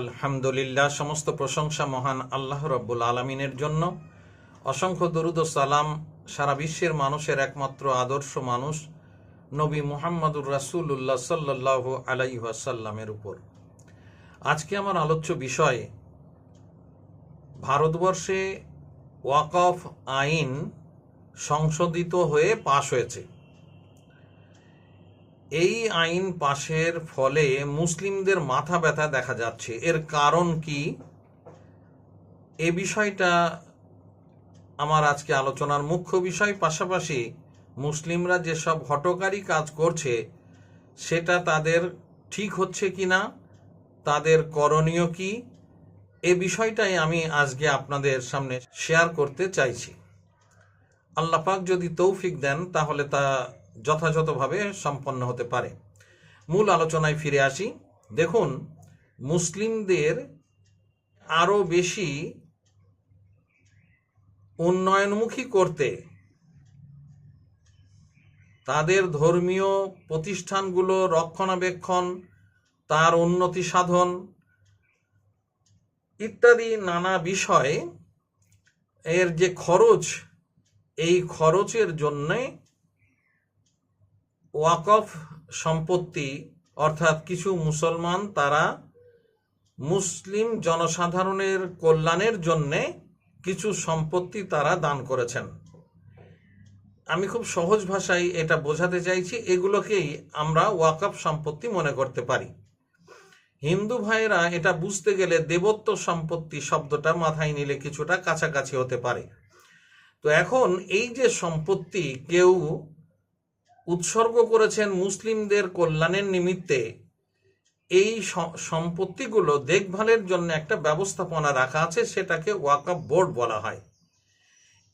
আলহামদুলিল্লাহ, সমস্ত প্রশংসা মহান আল্লাহ রব্বুল আলমিনের জন্য। অসংখ্য দরুদ সালাম সারা বিশ্বের মানুষের একমাত্র আদর্শ মানুষ নবী মুহাম্মদুর রাসূলুল্লাহ সাল্লাহ আলাইহাসাল্লামের উপর। আজকে আমার আলোচ্য বিষয়, ভারতবর্ষে ওয়াকফ আইন সংশোধিত হয়ে পাশ হয়েছে। এই আইন পাশের ফলে মুসলিমদের মাথা ব্যথা দেখা যাচ্ছে। এর কারণ কি? এ বিষয়টা আমার আজকে আলোচনার মুখ্য বিষয়। পাশাপাশি মুসলিমরা যেসব হটকারী কাজ করছে, সেটা তাদের ঠিক হচ্ছে কি না, তাদের করণীয় কি, এ বিষয়টাই আমি আজকে আপনাদের সামনে শেয়ার করতে চাইছি। আল্লাপাক যদি তৌফিক দেন, তাহলে তা যথাযথভাবে সম্পন্ন হতে পারে। মূল আলোচনায় ফিরে আসি। দেখুন, মুসলিমদের আরও বেশি উন্নয়নমুখী করতে তাদের ধর্মীয় প্রতিষ্ঠানগুলো রক্ষণাবেক্ষণ, তার উন্নতি সাধন ইত্যাদি নানা বিষয় এর যে খরচ, এই খরচের জন্যে ওয়াকফ সম্পত্তি, অর্থাৎ কিছু মুসলমান তারা মুসলিম জনসাধারণের কল্যাণের জন্যে কিছু সম্পত্তি তারা দান করেছেন। আমি খুব সহজ ভাষায় এটা বোঝাতে চাইছি, এগুলোকেই আমরা ওয়াকফ সম্পত্তি মনে করতে পারি। হিন্দু ভাইয়েরা এটা বুঝতে গেলে দেবত্ব সম্পত্তি শব্দটা মাথায় নিলে কিছুটা কাছাকাছি হতে পারে। তো এখন এই যে সম্পত্তি, কেউ উৎসর্গ করেছেন মুসলিমদের কল্যাণের নিমিত্তে। এই সম্পত্তিগুলো দেখভালের জন্য একটা ব্যবস্থাপনা রাখা আছে, সেটাকে ওয়াকআপ বোর্ড বলা হয়।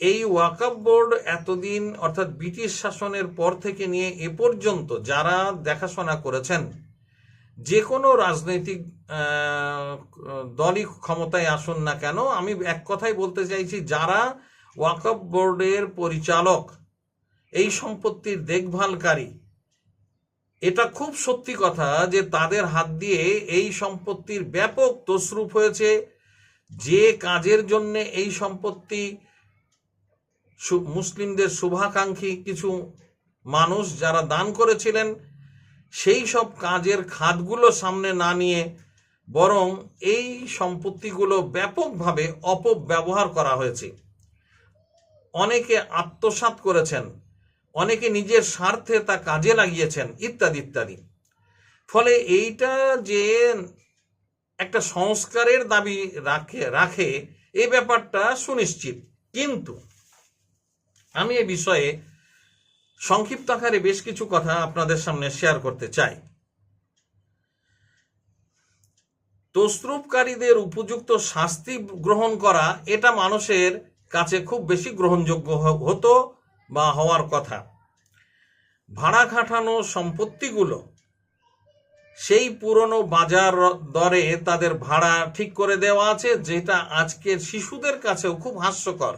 এই ওয়াকআপ বোর্ড এতদিন, অর্থাৎ ব্রিটিশ শাসনের পর থেকে নিয়ে এ পর্যন্ত যারা দেখাশোনা করেছেন যে কোনো রাজনৈতিক দলই ক্ষমতায় আসুন না কেন, আমি এক কথাই বলতে চাইছি, যারা ওয়াকআপ বোর্ডের পরিচালক এই সম্পত্তির দেখভালকারী। এটা খুব সত্যি কথা যে তাদের হাত দিয়ে এই সম্পত্তির ব্যাপক তসরূপ হয়েছে। যে কাজের জন্য এই সম্পত্তি মুসলিমদের শুভাকাঙ্ক্ষী কিছু মানুষ যারা দান করেছিলেন, সেই সব কাজের খাতগুলো সামনে না নিয়ে বরং এই সম্পত্তিগুলো ব্যাপকভাবে অপব্যবহার করা হয়েছে। অনেকে আত্মসাত করেছেন। অনেকে নিজের স্বার্থে তা কাজে লাগিয়েছেন, ইত্যাদি ইত্যাদি। ফলে এইটা যে একটা সংস্কারের দাবি রাখে রাখে এই ব্যাপারটা সুনিশ্চিত। কিন্তু আমি এ বিষয়ে সংক্ষিপ্ত আকারে বেশ কিছু কথা আপনাদের সামনে শেয়ার করতে চাই। তসরূপকারীদের উপযুক্ত শাস্তি গ্রহণ করা এটা মানুষের কাছে খুব বেশি গ্রহণযোগ্য হতো বা হওয়ার কথা। ভাড়া খাটানো সম্পত্তিগুলো, সেই পুরনো বাজার দরে তাদের ভাড়া ঠিক করে দেওয়া আছে, যেটা আজকের শিশুদের কাছেও খুব হাস্যকর।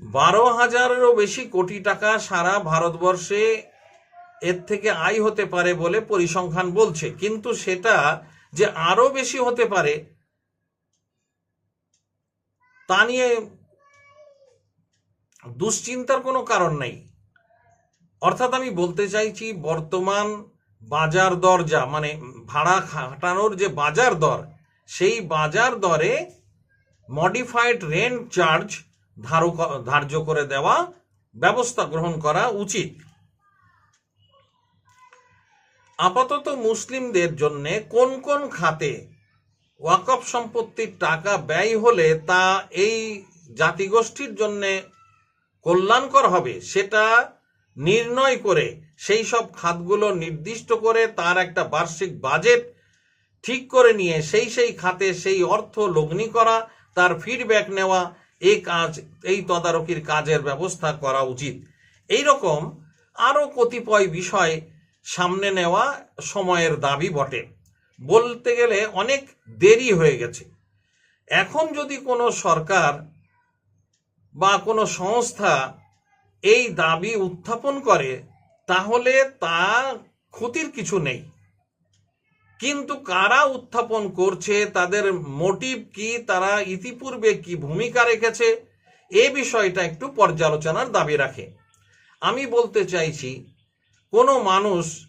বারো হাজারেরও বেশি কোটি টাকা সারা ভারতবর্ষে এর থেকে আয় হতে পারে বলে পরিসংখ্যান বলছে। কিন্তু সেটা যে আরও বেশি হতে পারে, তা নিয়ে দুশ্চিন্তার কোনো কারণ নেই। অর্থাৎ আমি বলতে চাইছি, বর্তমান বাজার দর যা মানে ভাড়া খাটানোর যে বাজার দর, সেই বাজার দরে মডিফাইড রেন্ট চার্জ ধার্য করে দেওয়া, ব্যবস্থা গ্রহণ করা উচিত। আপাতত মুসলিমদের জন্য কোন কোন খাতে ওয়াকফ সম্পত্তির টাকা ব্যয় হলে তা এই জাতিগোষ্ঠীর জন্যে কল্যাণকর হবে, সেটা নির্ণয় করে সেই সব খাতগুলো নির্দিষ্ট করে তার একটা বার্ষিক বাজেট ঠিক করে নিয়ে সেই সেই খাতে সেই অর্থ লগ্নি করা, তার ফিডব্যাক নেওয়া এই কাজ, এই তদারকির কাজের ব্যবস্থা করা উচিত। এই রকম আরও কতিপয় বিষয় সামনে নেওয়া সময়ের দাবি বটে। বলতে গেলে অনেক দেরি হয়ে গেছে। এখন যদি কোনো সরকার বা কোনো সংস্থা এই দাবি উত্থাপন করে, তাহলে তা ক্ষতির কিছু নেই। কিন্তু কারা উত্থাপন করছে, তাদের মোটিভ কি, তারা ইতিপূর্বে কি ভূমিকা রেখেছে, এ বিষয়টা একটু পর্যালোচনার দাবি রাখে। আমি বলতে চাইছি, কোনো মানুষ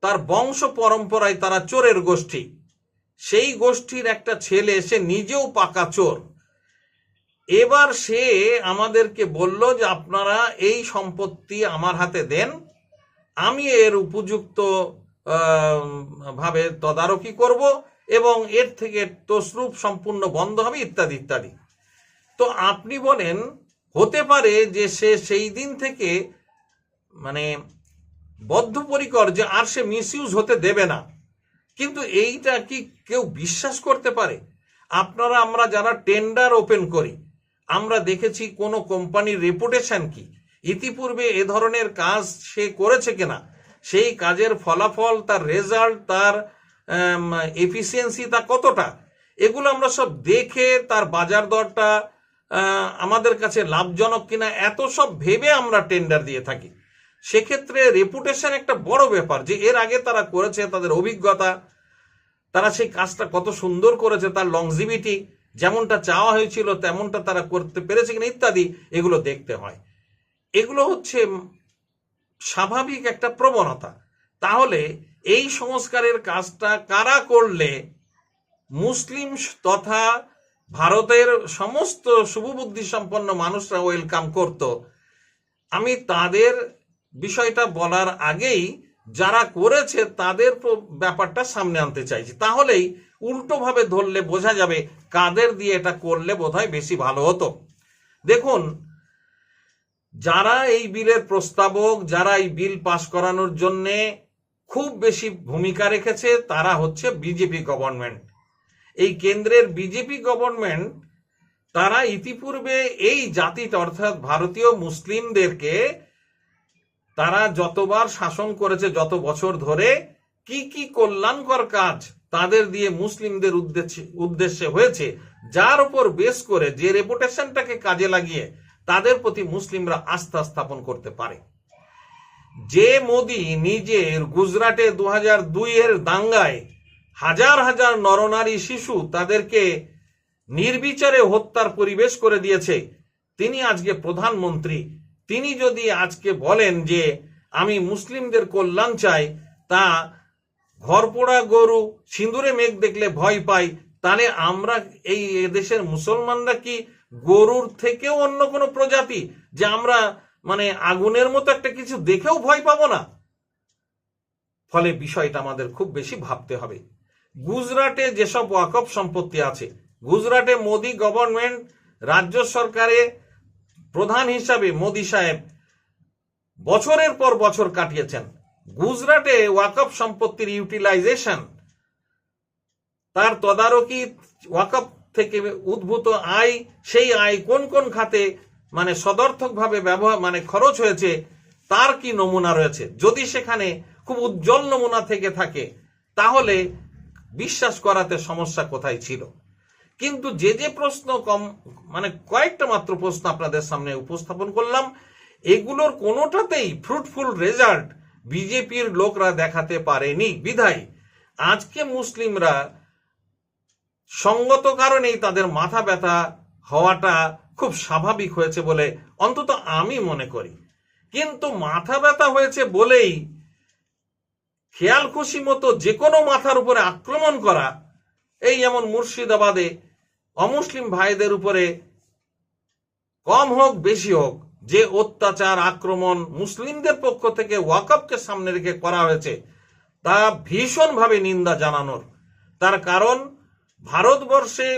তার বংশ পরম্পরায় তারা চোরের গোষ্ঠী। সেই গোষ্ঠীর একটা ছেলে, সে নিজেও পাকা চোর। এবার সে আমাদেরকে বলল যে আপনারা এই সম্পত্তি আমার হাতে দেন, আমি এর উপযুক্ত ভাবে তদারকি করব এবং এর থেকে তসরূপ সম্পূর্ণ বন্ধ হবে, ইত্যাদি ইত্যাদি। তো আপনি বলেন, হতে পারে যে সে সেই দিন থেকে মানে বদ্ধপরিকর যে আর সে মিসইউজ হতে দেবে না। কিন্তু এইটা কি কেউ বিশ্বাস করতে পারে? আপনারা, আমরা যারা টেন্ডার ওপেন করি আমরা দেখেছি কোনো কোম্পানির রেপুটেশন কি? ইতিপূর্বে এ ধরনের কাজ সে করেছে কিনা? সেই কাজের ফলাফল, তার রেজাল্ট তার এফিসিয়েন্সি তা কতটা? এগুলো আমরা সব দেখে তার বাজার দরটা আমাদের কাছে লাভজনক কিনা, এত সব ভেবে আমরা টেন্ডার দিয়ে থাকি। সেক্ষেত্রে রেপুটেশন একটা বড় ব্যাপার যে এর আগে তারা করেছে তাদের অভিজ্ঞতা, তারা সেই কাজটা কত সুন্দর করেছে, তার লংজিভিটি যেমনটা চাওয়া হয়েছিল, তেমনটা তারা করতে পেরেছে কিনা ইত্যাদি, এগুলো দেখতে হয়। এগুলো হচ্ছে স্বাভাবিক একটা প্রবণতা। তাহলে এই সংস্কারের কাজটা কারা করলে মুসলিম তথা ভারতের সমস্ত শুভবুদ্ধি সম্পন্ন মানুষরা ওয়েলকাম করত, আমি তাদের বিষয়টা বলার আগেই যারা করেছে তাদের ব্যাপারটা সামনে আনতে চাইছি। তাহলেই উল্টোভাবে ধরলে বোঝা যাবে কাদের দিয়ে এটা করলে বোধহয় বেশি ভালো হতো। দেখুন, যারা এই বিলের প্রস্তাবক, যারা এই বিল পাশ করানোর জন্যে খুব বেশি ভূমিকা রেখেছে, তারা হচ্ছে বিজেপি গভর্নমেন্ট। এই কেন্দ্রের বিজেপি গভর্নমেন্ট, তারা ইতিপূর্বে এই জাতিটা, অর্থাৎ ভারতীয় মুসলিমদেরকে, তারা যতবার শাসন করেছে যত বছর ধরে, কি কি কল্যাণকর কাজ তাদের দিয়ে মুসলিমদের উদ্দেশ্যে হয়েছে, যার উপর বেস করে যে রেপুটেশনটাকে কাজে লাগিয়ে তাদের প্রতি মুসলিমরা আস্থা স্থাপন করতে পারে। যে মোদি নিজের গুজরাটে দু হাজার এর দাঙ্গায় হাজার হাজার নরনারী শিশু তাদেরকে নির্বিচারে হত্যার পরিবেশ করে দিয়েছে, তিনি আজকে প্রধানমন্ত্রী। তিনি যদি আজকে বলেন যে, আমি মুসলিমদের কল্যাণ চাই তা ঘরপোড়া গরু, সিঁদুরে মেঘ দেখলে ভয় পাই। তাহলে আমরা এই দেশের মুসলমানরা কি গরুর থেকেও অন্য কোনো প্রজাতি, যে আমরা মানে আগুনের মতো একটা কিছু দেখেও ভয় পাবো না? ফলে বিষয়টা আমাদের খুব বেশি ভাবতে হবে। গুজরাটে যেসব ওয়াকফ সম্পত্তি আছে, গুজরাটে মোদি গভর্নমেন্ট রাজ্য সরকারে প্রধান হিসাবে মোদি সাহেব বছরের পর বছর কাটিয়েছেন। গুজরাটে ওয়াকফ সম্পত্তির ইউটিলাইজেশন তার তদারকি ওয়াকফ থেকে উদ্ভূত আয়, সেই আয় কোন কোন খাতে মানে সদর্থকভাবে ব্যবহার মানে খরচ হয়েছে, তার কি নমুনা রয়েছে? যদি সেখানে খুব উজ্জ্বল নমুনা থেকে থাকে, তাহলে বিশ্বাস করাতে সমস্যা কোথায় ছিল? কিন্তু যে যে প্রশ্ন কম মানে কয়েকটা মাত্র প্রশ্ন আপনাদের সামনে উপস্থাপন করলাম, এগুলোর কোনোটাতেই ফ্রুটফুল রেজাল্ট বিজেপির লোকরা দেখাতে পারেনি। বিধায়, আজকে মুসলিমরা সঙ্গত কারণেই তাদের মাথা ব্যথা হওয়াটা খুব স্বাভাবিক হয়েছে বলে অন্তত আমি মনে করি। কিন্তু মাথা ব্যথা হয়েছে বলেই খেয়াল খুশি মতো যে কোনো মাথার উপরে আক্রমণ করা, এই যেমন মুর্শিদাবাদে অমুসলিম ভাইদের উপরে কম হোক, বেশি হোক যে অত্যাচার, আক্রমণ মুসলিমদের পক্ষ থেকে ওয়াকফকে সামনে রেখে করা হয়েছে, তা ভীষণভাবে নিন্দা জানানোর। তার কারণ, ভারতবর্ষে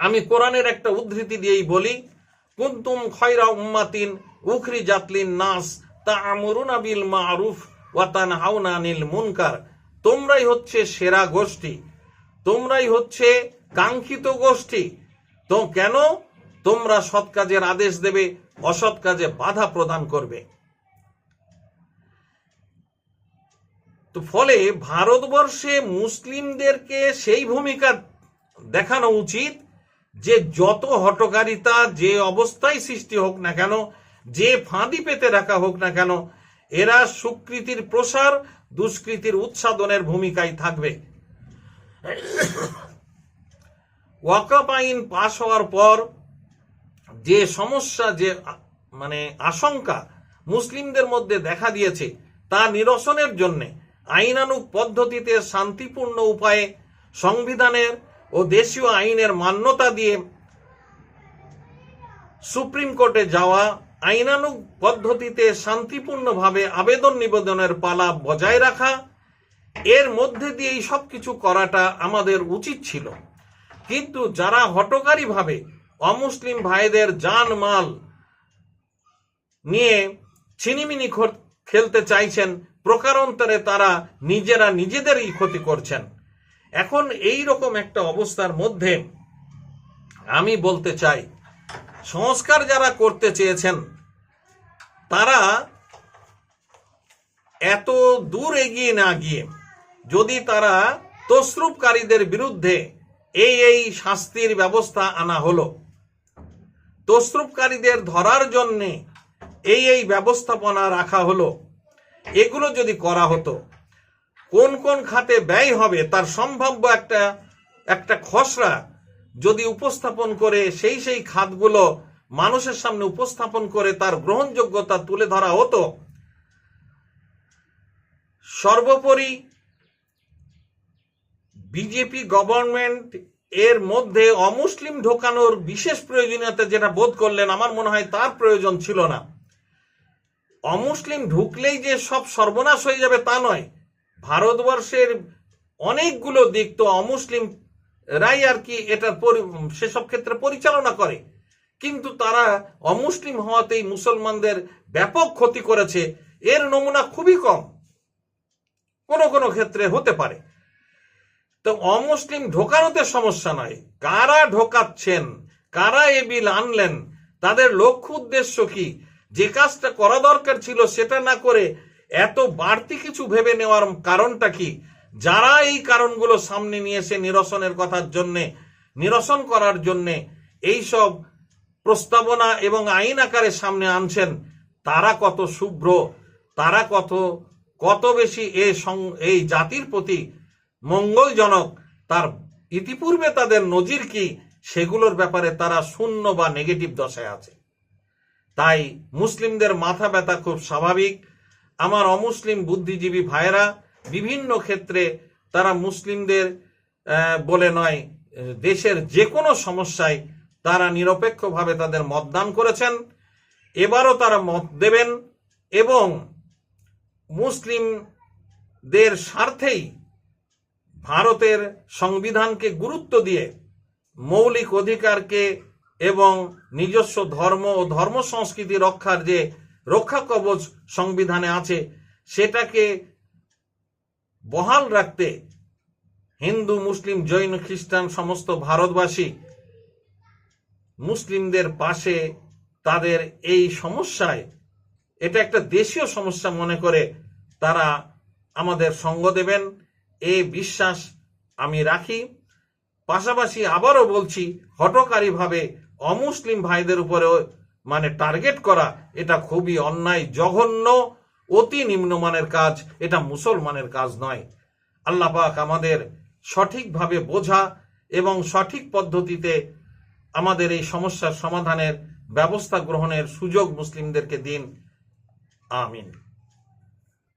আমি কোরআনের একটা উদ্ধৃতি দিয়েই বলি, কুন্তুম খয়রা উম্মাতিন উখরি জাতলিন নাস তা আমরুনা বিল মারুফ ওয়াতান হাউনা নীল মুনকার। তোমরাই হচ্ছে সেরা গোষ্ঠী, তোমরাই হচ্ছে কাঙ্ক্ষিত গোষ্ঠী। তো কেন তোমরা সৎ কাজের আদেশ দেবে, অসৎ কাজে বাধা প্রদান করবে। তো ফলে ভারতবর্ষে মুসলিমদেরকে সেই ভূমিকা দেখানো উচিত যে যত হটকারিতা যে অবস্থায় সৃষ্টি হোক না কেন, যে ফাঁদি পেতে রাখা হোক না কেন, এরা সুকৃতির প্রসার, দুষ্কৃতির উৎসাদনের ভূমিকায় থাকবে। ওয়াকফ আইন পাশ হওয়ার পর যে সমস্যা, যে মানে আশঙ্কা মুসলিমদের মধ্যে দেখা দিয়েছে, তা নিরসনের জন্যে আইনানুগ পদ্ধতিতে শান্তিপূর্ণ উপায়ে সংবিধানের ও দেশীয় আইনের মান্যতা দিয়ে সুপ্রিম কোর্টে যাওয়া আইনানুগ পদ্ধতিতে শান্তিপূর্ণভাবে আবেদন নিবেদনের পালা বজায় রাখা, এর মধ্যে দিয়েই সবকিছু করাটা আমাদের উচিত ছিল। কিন্তু যারা হটকারীভাবে অমুসলিম ভাইদের জান মাল নিয়ে ছিনিমিনি খেলতে চাইছেন। প্রকারান্তরে তারা নিজেরা নিজেদেরই ক্ষতি করছেন। এখন এই রকম একটা অবস্থার মধ্যে আমি বলতে চাই, সংস্কার যারা করতে চেয়েছেন, তারা এত দূর এগিয়ে না গিয়ে যদি তারা তসরূপকারীদের বিরুদ্ধে এই এই শাস্তির ব্যবস্থা আনা হলো তসরূপকারীদের ধরার জন্যে এই এই ব্যবস্থাপনা রাখা হলো। এগুলো যদি করা হতো, কোন কোন খাতে ব্যয় হবে তার সম্ভাব্য একটা একটা খসড়া যদি উপস্থাপন করে, সেই সেই খাতগুলো মানুষের সামনে উপস্থাপন করে তার গ্রহণযোগ্যতা তুলে ধরা হতো, সর্বোপরি বিজেপি গভর্নমেন্ট এর মধ্যে অমুসলিম ঢোকানোর বিশেষ প্রয়োজনীয়তা যেটা বোধ করলেন, আমার মনে হয় তার প্রয়োজন ছিল না। অমুসলিম ঢুকলেই যে সব সর্বনাশ হয়ে যাবে তা নয়। ভারতবর্ষের অনেকগুলো দিক তো অমুসলিম রাই আর কি এটার সেসব ক্ষেত্রে পরিচালনা করে। কিন্তু তারা অমুসলিম হওয়াতেই মুসলমানদের ব্যাপক ক্ষতি করেছে। এর নমুনা খুবই কম। কোনো কোনো ক্ষেত্রে হতে পারে। তো অমুসলিম ঢোকানোতে সমস্যা নয়। কারা ঢোকাচ্ছেন? কারা এ বিল আনলেন? তাদের লক্ষ্য উদ্দেশ্য কি? যে কাজটা করা দরকার ছিল সেটা না করে এত বাড়তি কিছু ভেবে নেওয়ার কারণটা কি? যারা এই কারণগুলো সামনে নিয়ে এসে নিরসনের কথার জন্যে, নিরসন করার জন্যে এইসব প্রস্তাবনা এবং আইন আকারে সামনে আনছেন, তারা কত শুভ্র? তারা কত কত বেশি এ এই জাতির প্রতি মঙ্গলজনক। তার ইতিপূর্বে তাদের নজির কি, সেগুলোর ব্যাপারে তারা শূন্য বা নেগেটিভ দশায় আছে। তাই মুসলিমদের মাথা ব্যথা খুব স্বাভাবিক। আমার অমুসলিম বুদ্ধিজীবী ভাইয়েরা, বিভিন্ন ক্ষেত্রে তারা মুসলিমদের বলে নয়, দেশের যে কোনো সমস্যায় তারা নিরপেক্ষভাবে তাদের মতদান করেছেন। এবারও তারা মত দেবেন এবং মুসলিমদের স্বার্থেই ভারতের সংবিধানকে গুরুত্ব দিয়ে মৌলিক অধিকারকে এবং নিজস্ব ধর্ম ও ধর্ম সংস্কৃতি রক্ষার যে রক্ষা কবচ সংবিধানে আছে, সেটাকে বহাল রাখতে হিন্দু, মুসলিম, জৈন, খ্রিস্টান সমস্ত ভারতবাসী মুসলিমদের পাশে তাদের এই সমস্যায়, এটা একটা দেশীয় সমস্যা মনে করে তারা আমাদের সঙ্গ দেবেন। এই বিশ্বাস আমি রাখি। পাশাপাশি আবারও বলছি হটকারীভাবে অমুসলিম ভাইদের উপরে মানে টার্গেট করা, এটা খুবই অন্যায়, জঘন্য, অতি নিম্নমানের কাজ, এটা মুসলমানের কাজ নয়। আল্লাহ পাক আমাদের সঠিকভাবে বোঝা এবং সঠিক পদ্ধতিতে আমাদের এই সমস্যার সমাধানের ব্যবস্থা গ্রহণের সুযোগ মুসলিমদেরকে দিন। আমিন।